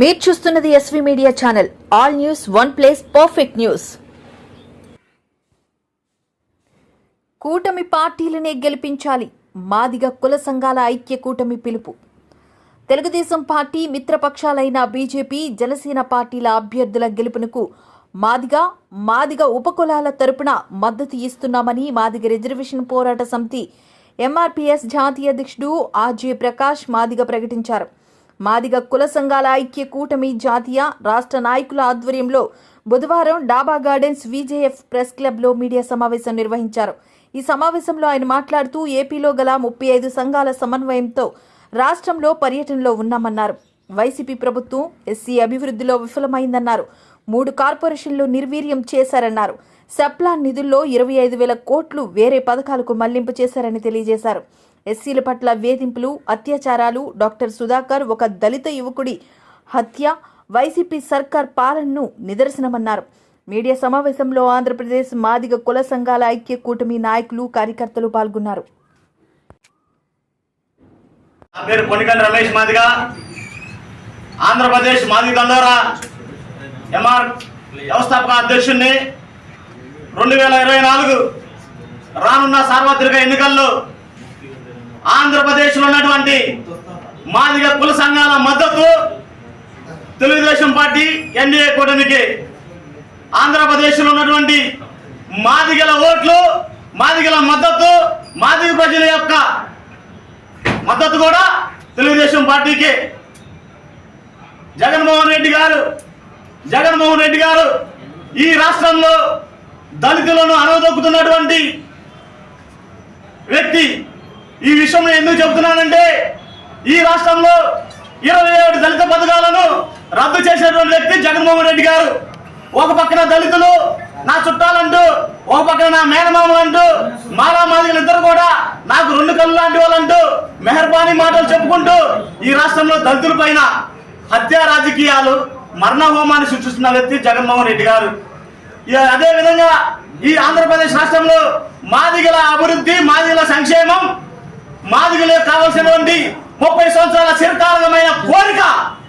మీరు చూస్తున్నది SV media channel all news one place perfect news కూటమి పార్టీలనే గెలిపించాలి. మాదిగ కుల సంఘాల ఐక్య కూటమి పిలుపు. తెలుగుదేశం పార్టీ మిత్రపక్షాలైన బీజేపీ జనసేన పార్టీల అభ్యర్థుల గెలుపునకు మాదిగ మాదిగ ఉపకులాల తరపున మద్దతు ఇస్తున్నామని మాదిగ రిజర్వేషన్ పోరాట సమితి ఎంఆర్పీఎస్ జాతీయ అధ్యక్షుడు ఆర్జే ప్రకాష్ మాదిగ ప్రకటించారు. మాదిగ కుల సంఘాల ఐక్య కూటమి జాతీయ రాష్ట్ర నాయకుల ఆధ్వర్యంలో బుధవారం డాబా గార్డెన్స్ విజేఎఫ్ ప్రెస్ క్లబ్లో మీడియా సమావేశం నిర్వహించారు. ఈ సమావేశంలో ఆయన మాట్లాడుతూ ఏపీలో గల ముప్పై ఐదు సంఘాల సమన్వయంతో రాష్ట్రంలో పర్యటనలో ఉన్నామన్నారు. వైసీపీ ప్రభుత్వం ఎస్సీ అభివృద్ధిలో విఫలమైందన్నారు. మూడు కార్పొరేషన్లు నిర్వీర్యం చేశారన్నారు. సెప్లాన్ నిధుల్లో ఇరవై ఐదు వేల కోట్లు వేరే పథకాలకు మళ్ళింపు చేశారని తెలియజేశారు. ఎస్సీల పట్ల వేధింపులు అత్యాచారాలు డాక్టర్ సుధాకర్ ఒక దళిత యువకుడి హత్య వైసీపీ సర్కార్ పాలనను నిదర్శనమన్నారు. మీడియా సమావేశంలో ఆంధ్రప్రదేశ్ మాదిగ కుల సంఘాల ఐక్య కూటమి నాయకులు కార్యకర్తలు పాల్గొన్నారు. పేరు కొనికండి రమేష్ మాదిగా. ఆంధ్రప్రదేశ్ మాదిగ దండోరా ఎంఆర్ వ్యవస్థాపక అధ్యక్షుడిని రెండు వేల ఇరవై నాలుగు రానున్న సార్వత్రిక ఎన్నికల్లో ఆంధ్రప్రదేశ్లో ఉన్నటువంటి మాదిగ కుల సంఘాల మద్దతు తెలుగుదేశం పార్టీ ఎన్డీఏ కూటమికి. ఆంధ్రప్రదేశ్లో ఉన్నటువంటి మాదిగల ఓట్లు మాదిగల మద్దతు మాదిగ ప్రజల యొక్క మద్దతు కూడా తెలుగుదేశం పార్టీకి. జగన్మోహన్ రెడ్డి గారు జగన్మోహన్ రెడ్డి గారు ఈ రాష్ట్రంలో దళితులను అనవదొక్కుతున్నటువంటి వ్యక్తి ఈ విషయంలో ఎందుకు చెబుతున్నానంటే ఈ రాష్ట్రంలో ఇరవై ఏడు దళిత పథకాలను రద్దు చేసినటువంటి వ్యక్తి జగన్మోహన్ రెడ్డి గారు. ఒక పక్కన దళితులు నా చుట్టాలంటూ ఒక పక్కన నా మేనమామలు అంటూ మాలా మాదిగలు ఇద్దరు కూడా నాకు రెండు కళ్ళు లాంటి వాళ్ళంటూ మెహర్బానీ మాటలు చెప్పుకుంటూ ఈ రాష్ట్రంలో దళితుల పైన హత్యా రాజకీయాలు మరణ హోమాన్ని సృష్టిస్తున్న వ్యక్తి జగన్మోహన్ రెడ్డి గారు. అదే విధంగా ఈ ఆంధ్రప్రదేశ్ రాష్ట్రంలో మాదిగల అభివృద్ధి మాదిగల సంక్షేమం మాదిగలకు కావాల్సినటువంటి ముప్పై సంవత్సరాల చిరకాలమైన కోరిక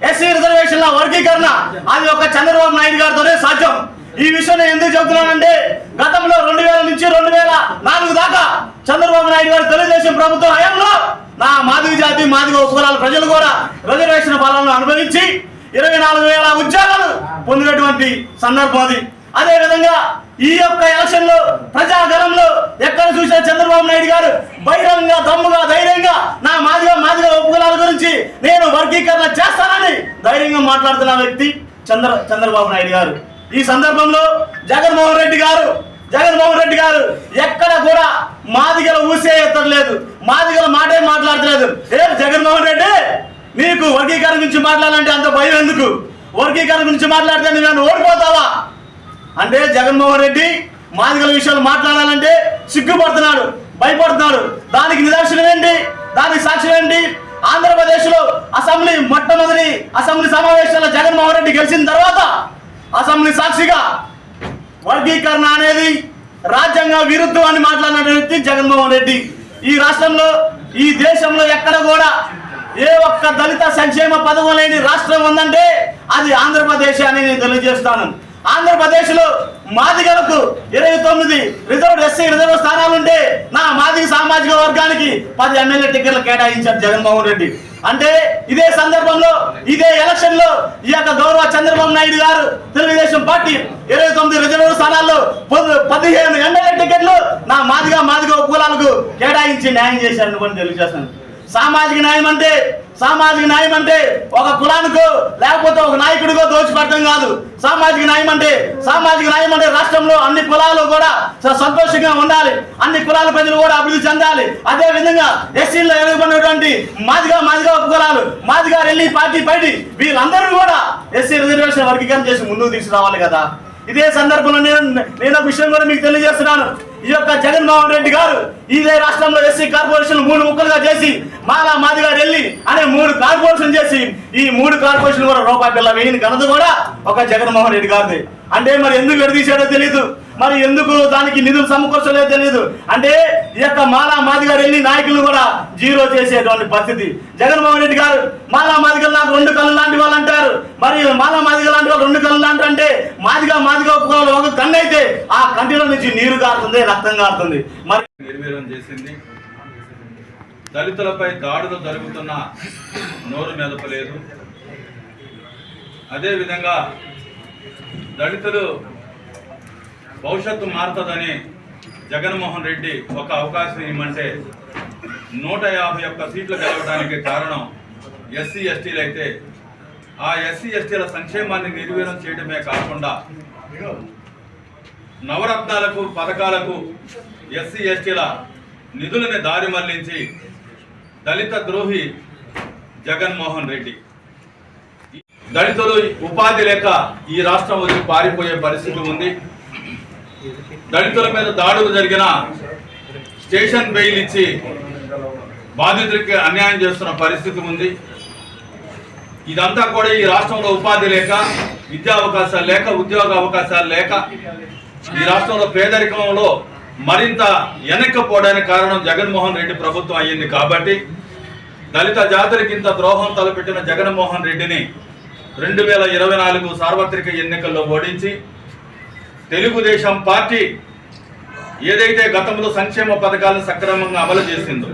ఎస్సీ రిజర్వేషన్ల వర్గీకరణ అది ఒక చంద్రబాబు నాయుడు గారితోనే సాధ్యం. ఈ విషయం నేను ఎందుకు చెబుతున్నానంటే గతంలో రెండు వేల నుంచి రెండు వేల నాలుగు దాకా చంద్రబాబు నాయుడు గారు తెలుగుదేశం ప్రభుత్వ హయాంలో నా మాదిగ జాతి మాదిగ ఉపకులాల ప్రజలు కూడా రిజర్వేషన్ పాలనను అనుభవించి ఇరవై నాలుగు వేల ఉద్యోగాలు పొందినటువంటి సందర్భం అది. అదేవిధంగా ఈ యొక్క ఎలక్షన్లో ప్రజాగలంలో ఎక్కడ చూసినా చంద్రబాబు నాయుడు గారు బహిరంగ దమ్ముగా ధైర్యంగా నా మాదిగా మాదిగా ఉపకులాల గురించి నేను వర్గీకరణ చేస్తానని ధైర్యంగా మాట్లాడుతున్న వ్యక్తి చంద్ర చంద్రబాబు నాయుడు గారు. ఈ సందర్భంలో జగన్మోహన్ రెడ్డి గారు జగన్మోహన్ రెడ్డి గారు ఎక్కడ కూడా మాదిగల ఊసే ఎత్తలేదు మాదిగల మాటే మాట్లాడలేదు ఏ జగన్మోహన్ రెడ్డి నీకు వర్గీకరణ గురించి మాట్లాడాలంటే అంత భయం ఎందుకు? వర్గీకరణ గురించి మాట్లాడితే నేను ఓడిపోతావా? అంటే జగన్మోహన్ రెడ్డి మాదిగల విషయాలు మాట్లాడాలంటే సిగ్గుపడుతున్నాడు భయపడుతున్నాడు. దానికి నిదర్శనం ఏంటి? దానికి సాక్ష్యం ఏంటి? ఆంధ్రప్రదేశ్లో అసెంబ్లీ మొట్టమొదటి అసెంబ్లీ సమావేశాల్లో జగన్మోహన్ రెడ్డి గెలిచిన తర్వాత అసెంబ్లీ సాక్షిగా వర్గీకరణ అనేది రాజ్యాంగ విరుద్ధం అని మాట్లాడిన వ్యక్తి జగన్మోహన్ రెడ్డి. ఈ రాష్ట్రంలో ఈ దేశంలో ఎక్కడ కూడా ఏ ఒక్క దళిత సంక్షేమ పథకం లేని రాష్ట్రం ఉందంటే అది ఆంధ్రప్రదేశ్ అని నేను తెలియజేస్తాను. ఆంధ్రప్రదేశ్లో మాదిగలకు ఇరవై తొమ్మిది రిజర్వ్ ఎస్సీ రిజర్వ్ స్థానాలుంటే నా మాదిగ సామాజిక వర్గానికి పది ఎమ్మెల్యే టికెట్లు కేటాయించారు జగన్మోహన్ రెడ్డి. అంటే ఇదే సందర్భంలో ఇదే ఎలక్షన్లో ఈ యొక్క గౌరవ చంద్రబాబు నాయుడు గారు తెలుగుదేశం పార్టీ ఇరవై తొమ్మిది రిజర్వ్ స్థానాల్లో పదిహేను ఎమ్మెల్యే టికెట్లు నా మాదిగా మాదిగా కులాలకు కేటాయించి న్యాయం చేశారని కూడా తెలియజేస్తాను సామాజిక న్యాయం అంటే సామాజిక న్యాయం అంటే ఒక కులానికో లేకపోతే ఒక నాయకుడికో దోచిపెట్టడం కాదు. సామాజిక న్యాయం అంటే సామాజిక న్యాయం అంటే రాష్ట్రంలో అన్ని కులాలు కూడా స- సంతోషంగా ఉండాలి. అన్ని కులాల ప్రజలు కూడా అభివృద్ధి చెందాలి. అదే విధంగా ఎస్సీలో ఎదుర్కొన్నటువంటి మాదిగా మాదిగా కులాలు మాదిగా రెల్లి పార్టీ పైటి వీళ్ళందరూ కూడా ఎస్సీ రిజర్వేషన్ వర్గీకరణ చేసి ముందుకు తీసుకురావాలి కదా. ఇదే సందర్భంలో నేను నేను ఒక విషయం కూడా మీకు తెలియజేస్తున్నాను. ఈ యొక్క జగన్మోహన్ రెడ్డి గారు ఇదే రాష్ట్రంలో ఎస్సీ కార్పొరేషన్ మూడు ముక్కలుగా చేసి మాలా మాదిగా వెళ్ళి అనే మూడు కార్పొరేషన్ చేసి ఈ మూడు కార్పొరేషన్ కూడా రూపాయి పిల్ల వేయని ఘనత కూడా ఒక జగన్మోహన్ రెడ్డి గారిది. అంటే మరి ఎందుకు విడదీశాడో తెలియదు మరి ఎందుకు దానికి నిధులు సమకూర్చలేదు తెలియదు అంటే ఈ యొక్క మాలా మాదిగారు వెళ్ళి నాయకులను కూడా జీరో చేసేటువంటి పరిస్థితి. జగన్మోహన్ రెడ్డి గారు మాలా మాదిగలు నాకు రెండు కళ్ళు లాంటి వాళ్ళు అంటారు మరి మాల మాదిగ లాంటి వాళ్ళు రెండు కళ్ళు లాంటి అంటే మాదిగా మాదిగా ఒప్పుకోవాలి. ఒక కన్ను అయితే ఆ కంటిలో నుంచి నీరు కారుతుంది రక్తం కారుతుంది మరి నిర్వీర్యం చేసింది. దళితులపై దాడులు జరుగుతున్న నోరు మెదపలేదు. అదేవిధంగా దళితులు భవిష్యత్తు మారుతుందని జగన్మోహన్ రెడ్డి ఒక అవకాశం ఇవ్వమంటే నూట యాభై ఒక్క సీట్లు గెలవడానికి కారణం ఎస్సీ ఎస్టీలు అయితే ఆ ఎస్సీ ఎస్టీల సంక్షేమాన్ని నిర్వీర్యం చేయడమే కాకుండా నవరత్నాలకు పథకాలకు ఎస్సీ ఎస్టీల నిధులని దారి మళ్ళించి దళిత ద్రోహి జగన్మోహన్ రెడ్డి. దళితులు ఉపాధి లేక ఈ రాష్ట్రం వచ్చి పారిపోయే పరిస్థితి ఉంది. దళితుల మీద దాడులు జరిగిన స్టేషన్ బెయిల్ ఇచ్చి బాధితులకి అన్యాయం చేస్తున్న పరిస్థితి ఉంది. ఇదంతా కూడా ఈ రాష్ట్రంలో ఉపాధి లేక విద్యా అవకాశాలు లేక ఉద్యోగ అవకాశాలు లేక ఈ రాష్ట్రంలో పేదరికంలో మరింత వెనక్కపోవడానికి కారణం జగన్మోహన్ రెడ్డి ప్రభుత్వం అయ్యింది కాబట్టి దళిత జాతులకి ఇంత ద్రోహం తలపెట్టిన జగన్మోహన్ రెడ్డిని రెండు వేల ఇరవై నాలుగు సార్వత్రిక ఎన్నికల్లో ఓడించి తెలుగుదేశం పార్టీ ఏదైతే గతంలో సంక్షేమ పథకాలను సక్రమంగా అమలు చేసిందో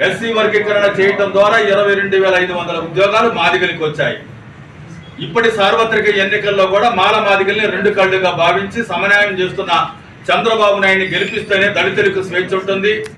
ఎస్సీ వర్గీకరణ చేయటం ద్వారా ఇరవై రెండు వేల ఐదు వందల ఉద్యోగాలు మాదిగలికి వచ్చాయి. ఇప్పటి సార్వత్రిక ఎన్నికల్లో కూడా మాల మాదిగల్ని రెండు కళ్ళుగా భావించి సమన్వయం చేస్తున్న చంద్రబాబు నాయుడిని గెలిపిస్తేనే దళితులకు స్వేచ్ఛ ఉంటుంది.